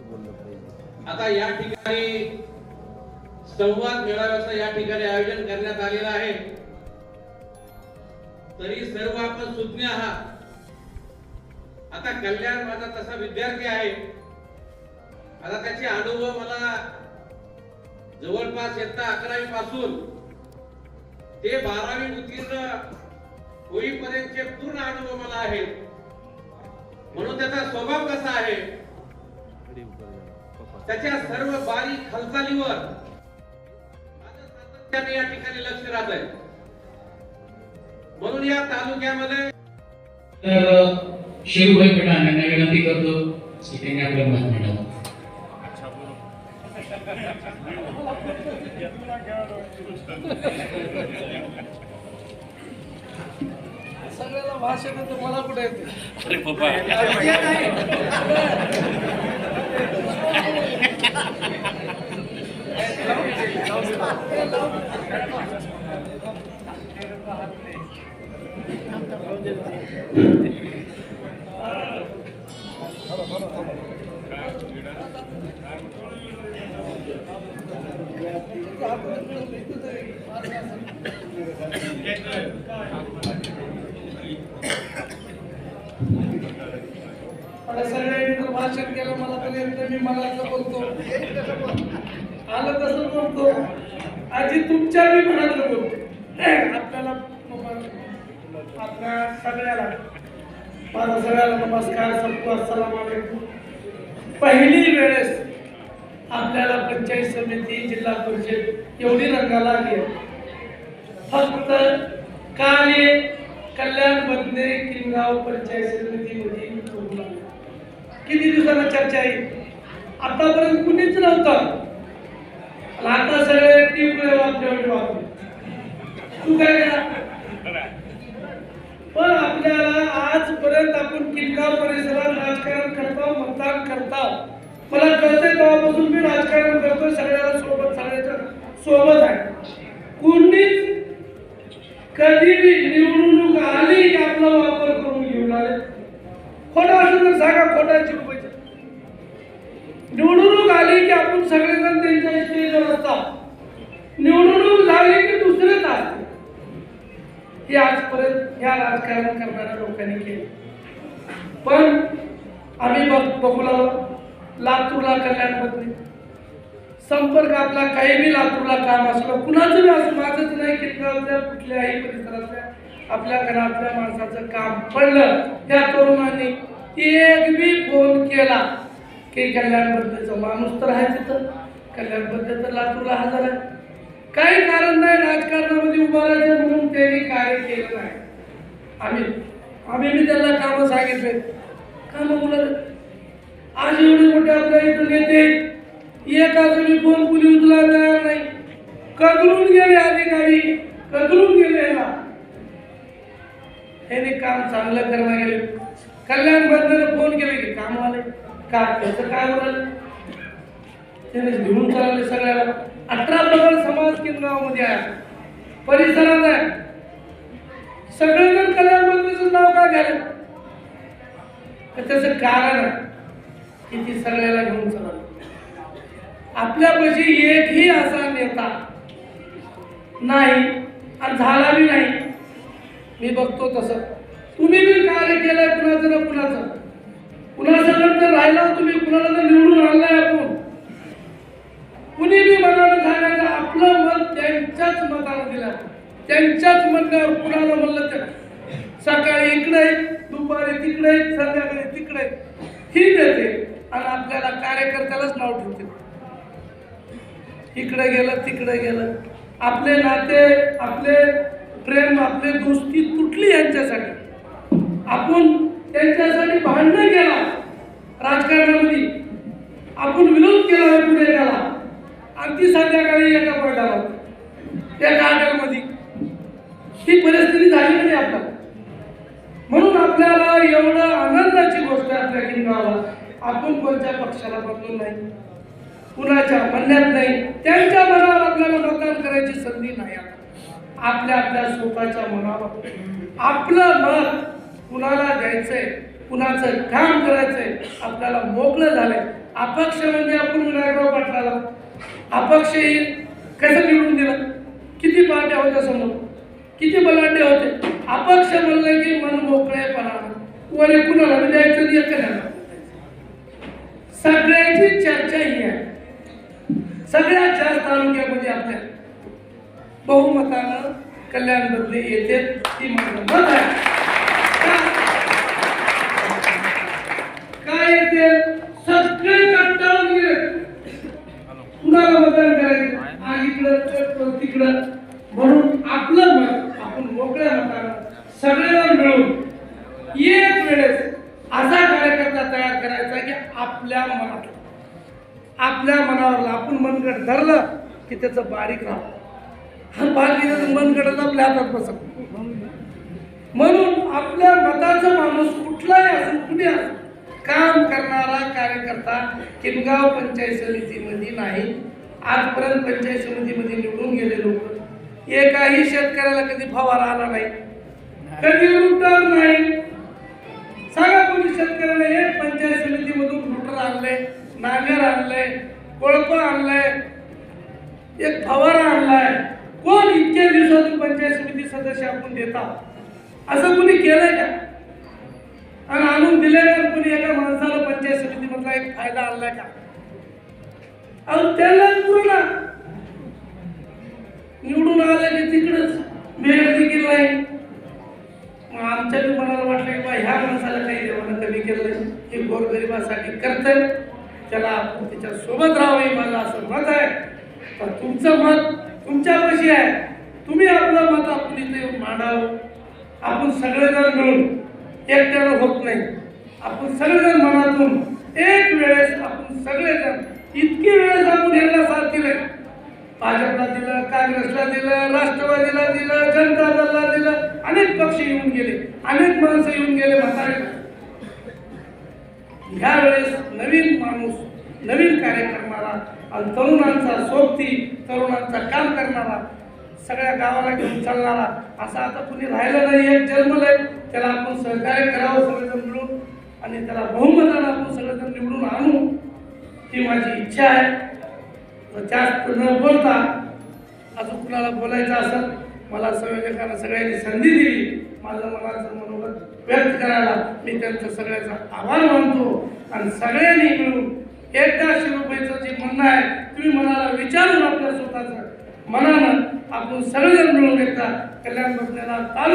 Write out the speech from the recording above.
बोललं पाहिजे आता या ठिकाणी संवाद मेळाव्याचं या ठिकाणी आयोजन करण्यात आलेलं आहे. तरी सर्व आपण सुज्ञ आहात. आता कल्याण माझा तसा विद्यार्थी आहे. आता त्याचे अनुभव मला जवळपास इयत्ता अकरावी पासून ते बारावी उत्तीर्ण होईपर्यंतचे पूर्ण अनुभव मला आहेत. म्हणून त्याचा स्वभाव कसा आहे? त्याच्या सर्व बारीक हालचालीवर सातत्याने या ठिकाणी लक्ष राहत आहे म्हणून या तालुक्यामध्ये तर शिवभाई पठाण यांना विनंती करतो की त्यांनी आपलं मत मांडावं सगळ्याला भाषण मला कुठे येते? अरे पप्पा आता सगळ्यांनी तर भाषण केलं मला तर येतं मी मला असं बोलतो. आलं तसं बोलतो. आजी तुमच्या मी मनातलं बोलते आपल्याला आपल्या सगळ्याला. माझा सगळ्याला नमस्कार सबको अस्सलाम वालेकुम पहिली वेळेस आपल्याला पंचायत समिती जिल्हा परिषद एवढी रंगाला आली फक्त काय कल्याण बंदे किनगाव पंचायत समितीमध्ये किती दिवसाला चर्चा आहे? आतापर्यंत कुणीच नव्हतं. आता सगळे टिपळे वापरे तू काय पण आपल्याला आजपर्यंत आपण किल्ला परिसरात राजकारण करता मतदान करता. मला कळतंय तेव्हापासून मी राजकारण करतो सगळ्याला सोबत सगळ्याच्या सोबत आहे. कुणीच कधी बी निवडणूक आली की आपला वापर करून घेऊन आले. खोटा असेल तर सांगा खोटाची रुपये निवडणूक आली की आपण सगळेजण त्यांच्या स्टेजवर असतात. निवडणूक झाली की दुसरेच असते हे आजपर्यंत ह्या राजकारण करणाऱ्या लोकांनी केलं. पण आम्ही बघ बघू लागलो लातूरला कल्याणमध्ये संपर्क आपला काही बी लातूरला काम असलं कुणाचं बी असं माझंच नाही की कुठल्याही परिसरातल्या आपल्या घरातल्या माणसाचं काम पडलं. त्या तरुणांनी एक बी फोन केला. की कल्याणबद्दलचं माणूस तर आहे तिथं कल्याणबद्दल तर लातूरला हजर आहे. काही कारण नाही राजकारणामध्ये उभा राहायचं म्हणून त्यांनी कार्य केलं नाही. आम्ही आम्ही मी त्यांना कामं सांगितले. कामं बोलत आज एवढे मोठे आपल्या इथं नेते एक अजूनही फोन कुणी उचला तयार नाही. कदरून गेले अधिकारी कदरून गेले याला त्याने काम चांगलं करणं गेले कल्याण फोन केले की कामवाले. का? त्याचं काय होणार? त्याने घेऊन चालले सगळ्याला. अठरा प्रकार समाज केंद्रामध्ये आहे. परिसरात आहे. सगळेजण कल्याण बंधूचं नाव काय घ्यायला? तर त्याचं कारण आहे की ती सगळ्याला घेऊन चला आपल्यापाशी एकही असा नेता नाही आणि झाला बी नाही. मी बघतो तसं. तुम्ही बी कार्य केलंय कुणाचं ना कुणाचं? कुणासकट तर राहिला तुम्ही कुणाला तर निवडून आणलाय आपण. कुणी बी मनानं सांगायचं आपलं मत त्यांच्याच मताला दिला. त्यांच्याच म्हणण्यावर कुणाला म्हणलं तर. सकाळी इकडे दुपारी तिकडे संध्याकाळी तिकडे ही देते. आणि आपल्याला कार्यकर्त्यालाच नाव ठेवते. इकडे गेलं तिकडे गेलं. आपले नाते आपले प्रेम आपले दोस्ती तुटली यांच्यासाठी. आपण त्यांच्यासाठी भांडण केला. राजकारणामध्ये आपण विरोध केला आहे पुढे त्याला. अगदी संध्याकाळी एका पडला त्या नाटकमध्ये ही परिस्थिती झाली नाही आपल्याला म्हणून आपल्याला एवढं आनंदाची गोष्ट आपल्या केंद्राला आपण कोणत्या पक्षाला बदलून नाही. कुणाच्या म्हणण्यात नाही. त्यांच्या मनावर आपल्याला मतदान करायची संधी नाही आपल्या आपल्या स्वतःच्या मनावर. आपलं मत कुणाला द्यायचंय कुणाचं काम करायचंय आपल्याला मोकळं झालंय. अपक्ष म्हणजे आपण विनायकराव पाटलाला. अपक्ष येईल कसं निवडून दिलं? किती पार्ट्या होत्या समोर? किती बलाढ्य होते? अपक्ष म्हणलं की मन मोकळेपणा वरे कुणाला द्यायचं नाही. एखाद्याला सगळ्याची चर्चा ही आहे. सगळ्यात जास्त तालुक्यामध्ये आपल्या बहुमतानं कल्याण येते ती माझं मत आहे का- काय येते सगळे कंटाळून गेले कुणाला मतदान करायचं आज इकडं तर तिकडं म्हणून आपलं मत आपण मोकळ्या मतानं सगळेजण मिळून एक वेळेस असा कार्यकर्ता तयार करायचा की आपल्या मनात. आपल्या मनावर आपण मनगट धरलं की त्याचं बारीक राहतं हा बाकी मनगट आपल्या हातात बसत म्हणून आपल्या मताचं माणूस कुठलाही असून कुठे असो काम करणारा कार्यकर्ता किनगाव पंचायत समितीमध्ये नाही. आजपर्यंत पंचायत समितीमध्ये निवडून गेले लोक एकाही शेतकऱ्याला कधी फवारा आला नाही. कधी लुटार नाही. सांगा कोणी शेतकऱ्याला एक पंचायत समितीमधून लुटर आणले नांगर आणले कोळपं आणलंय एक फवारा आणलाय. कोण इतक्या दिवसातून पंचायत समिती सदस्य आपण देतात असं कुणी केलंय का? आणि आणून दिल्यानंतर कोणी एका माणसाला पंचायत समितीमधला एक फायदा आणलाय का? अहो त्याला ना. निवडून आलं की तिकडच. मेळ देखील नाही. मग आमच्या बी मनाला वाटलं की बा ह्या माणसाला काही देवानं कमी केलं हे गोरगरिबासाठी करतं त्याला आपण त्याच्या सोबत राहावं हे माझं असं मत आहे. पण तुमचं मत तुमच्यापाशी आहे. तुम्ही आपलं मत आपण इथे मांडावं. आपण सगळेजण मिळून एकट्यानं होत नाही. आपण सगळेजण मनातून एक वेळेस आपण सगळेजण इतकी वेळेस आपण यांना साथ दिले भाजपला दिलं काँग्रेसला दिलं राष्ट्रवादीला दिलं जनता दलला दिलं अनेक पक्ष येऊन गेले अनेक माणसं येऊन गेले म्हातारे ह्यावेळेस नवीन माणूस नवीन कार्य करणारा आणि तरुणांचा सोबती तरुणांचा काम करणारा सगळ्या गावाला घेऊन चालणारा असा आता कुणी राहिलं नाही एक जन्मलंय त्याला आपण सहकार्य करावं सगळेजण मिळून. आणि त्याला बहुमतानं आपण सगळेजण निवडून आणू ही माझी इच्छा आहे. जास्त न बोलता अजून कुणाला बोलायचं असेल मला संयोजकांना सगळ्यांनी संधी दिली. माझं मनाचं मनोगत व्यक्त करायला मी त्यांचा सगळ्याचा आभार मानतो. आणि सगळ्यांनी मिळून एकदाशे शिवबाईचं जे म्हणणं आहे तुम्ही मनाला विचारून आपल्या स्वतःचं मनानं आपण सगळेजण मिळून एकदा कल्याण बसण्याला चालू